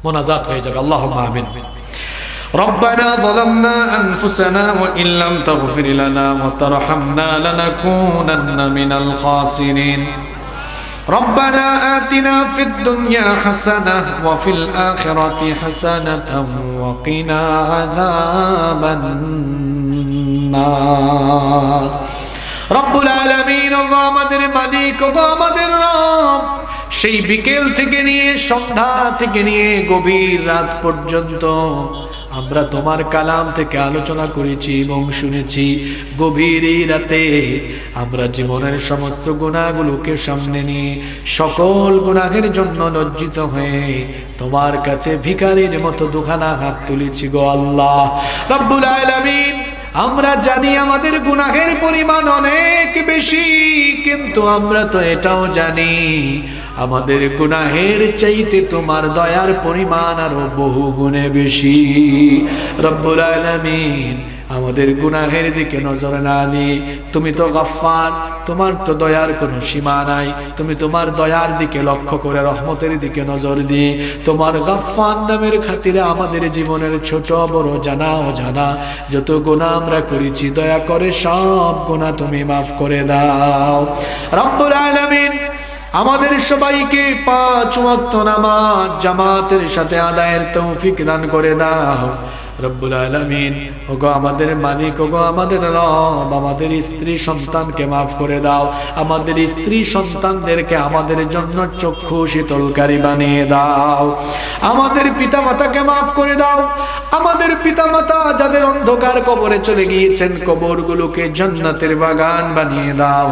মোনাজাত হয়ে যাবে আল্লাহ আমিন ربنا ظلمنا أنفسنا وإن لم تغفر لنا وترحمنا لنكونن من الخاسرين ربنا آتنا في الدنيا حسنة وفي الآخرة حسنة وقنا عذاب النار রব্বুল আলামিন ও আমাদের মালিক ও আমাদের রব সেই বিকেল থেকে নিয়ে, সন্ধ্যা থেকে নিয়ে, গভীর রাত পর্যন্ত আমরা তোমার কালাম থেকে আলোচনা করেছি এবং শুনেছি। গভীর রাতে আমরা জীবনের সমস্ত গুণাগুলোকে সামনে নিয়ে, সকল গুণাহের জন্য লজ্জিত হয়ে তোমার কাছে ভিখারির মতো দুখানা হাত তুলেছি গো আল্লাহ। আমরা জানি আমাদের গুনাহের পরিমাণ অনেক বেশি, কিন্তু আমরা তো এটাও জানি আমাদের গুনাহের চাইতে তোমার দয়ার পরিমাণ আরও বহু গুণে বেশি। রব্বুল আলামিন আমাদের গুনাহের দিকে নজর না দিয়ে, তুমি তো গফফার, তোমার তো দয়ার কোনো সীমা নাই, তুমি তোমার দয়ার দিকে লক্ষ্য করে রহমতের দিকে নজর দিয়ে, তোমার গফফার নামের খাতিরে আমাদের জীবনের ছোট বড় জানা ও জানা যত গুণা আমরা করেছি, দয়া করে সব গুণা তুমি মাফ করে দাও। রব্বুল আলামিন আমাদের সবাইকে পাঁচ ওয়াক্ত নামাজ জামাতের সাথে আদায়ের তৌফিক দান করে দাও। রব্বুল আলামিন, ওগো আমাদের মালিক, ওগো আমাদের রব, আমাদের স্ত্রী সন্তানকে মাফ করে দাও। আমাদের স্ত্রী সন্তানদেরকে আমাদের জন্য চক্ষু শীতলকারী বানিয়ে দাও। আমাদের পিতা মাতাকে মাফ করে দাও। আমাদের পিতা মাতা যাদের অন্ধকার কবরে চলে গিয়েছেন, কবরগুলোকে জান্নাতের বাগান বানিয়ে দাও।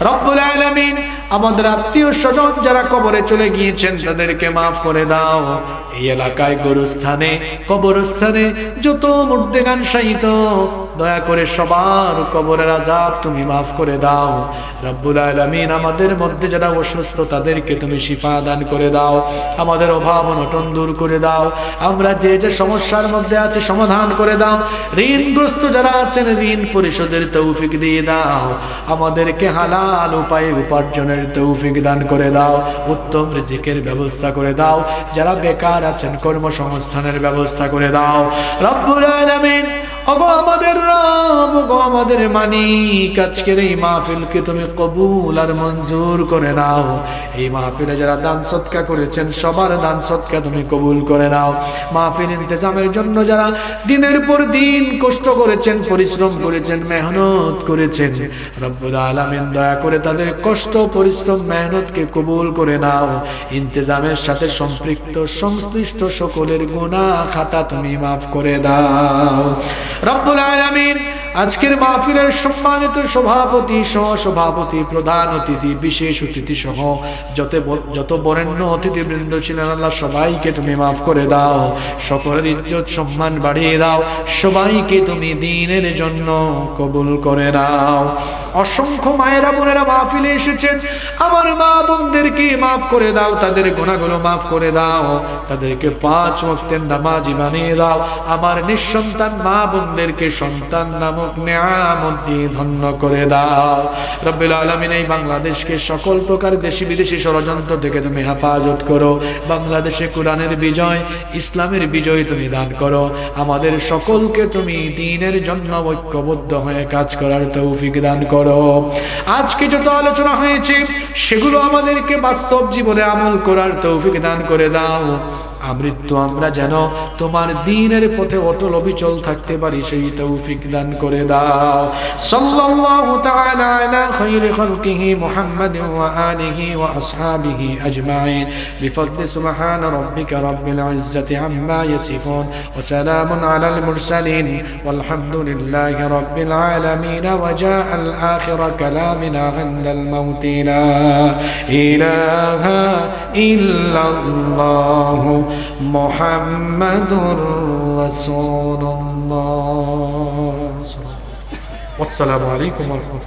রব্বুল আলামিন, আমাদের আত্মীয় স্বজন যারা কবরে চলে গিয়েছেন, তাদেরকে মাফ করে দাও। এই এলাকায় গরুস্থানে, কবরস্থানে যত মুর্দেগান সাহিত দয়া করে সবার কবরের আজাব তুমি মাফ করে দাও। রব্বুল আলমিন আমাদের মধ্যে যারা অসুস্থ, তাদেরকে তুমি শিফা দান করে দাও। আমাদের অভাব অনটন দূর করে দাও। আমরা যে যে সমস্যার মধ্যে আছে সমাধান করে দাও। ঋণগ্রস্ত যারা আছেন, ঋণ পরিশোধের তৌফিক দিয়ে দাও। আমাদেরকে হালাল উপায়ে উপার্জনের তৌফিক দান করে দাও। উত্তম রিজিকের ব্যবস্থা করে দাও। যারা বেকার আছেন, কর্মসংস্থানের ব্যবস্থা করে দাও। রব্বুল আলামিন ওগো আমাদের রব ওগো আমাদের মানিক আজকের এই মাহফিলকে তুমি কবুল আর মঞ্জুর করে নাও। এই মাহফিলে যারা দান সৎকা করেছেন, সবার দান সৎকা তুমি কবুল করে নাও। মাহফিল ইন্তজামের জন্য যারা দিনের পর দিন কষ্ট করেছেন, পরিশ্রম করেছেন, মেহনত করেছেন, রব্বুল আলামিন দয়া করে তাদের কষ্ট, পরিশ্রম, মেহনতকে কবুল করে নাও। ইন্তজামের সাথে সম্পৃক্ত, সংশ্লিষ্ট সকলের গুনাহ খাতা তুমি মাফ করে দাও। রব্বুল আলামিন আজকের মাহফিলের সম্মানিত সভাপতি সহ সভাপতি, প্রধান অতিথি, বিশেষ অতিথি সহ যত যত বরেণ্য অতিথিবৃন্দ ছিলেন আল্লাহ, সবাইকে তুমি মাফ করে দাও, সকলের ইজ্জত সম্মান বাড়িয়ে দাও, সবাইকে তুমি দিনের জন্য কবুল করে নাও। অসংখ্য মায়েরা, বোনেরা মাহফিলে এসেছেন। আমার মা বোনদেরকে মাফ করে দাও, তাদের গোনাগুলো মাফ করে দাও, তাদেরকে পাঁচ ওয়াক্তের নামাজি বানিয়ে দাও। আমার নিঃসন্তান মা বোনদেরকে সন্তান নামক নিয়ামত দিয়ে ধন্য করে দাও। রব্বুল আলমিন এই বাংলাদেশকে সকল প্রকার দেশি বিদেশি ষড়যন্ত্র থেকে তুমি হেফাজত করো। বাংলাদেশে কোরআনের বিজয়, ইসলামের বিজয় তুমি দান করো। আমাদের সকলকে তুমি দিনের জন্য ঐক্যবদ্ধ হয়ে কাজ করার তৌফিক দান করো। আজকে যত আলোচনা হয়েছে, সেগুলো আমাদেরকে বাস্তব জীবনে আমল করার তৌফিক দান করে দাও। আমৃত্যু আমরা যেন তোমার দিনের পথে অটল অবিচল থাকতে পারি সেই তৌফিক দান করে দাও সাল্লাল্লাহু তাআলা আলা খায়রি খালকিহি মুহাম্মাদিন ওয়া আলিহি ওয়া আসহাবিহি আজমাইন বিফদলি সুবহান রাব্বিকা রাব্বিল ইজ্জাতি আম্মা ইয়াসিফুন ওয়া সালামুন আলাল মুরসালিন والحمد لله رب العالمين وجاء الآخر كلامنا عند الموت لا إله إلا الله محمد رسول الله. والسلام عليكم ورحمة الله.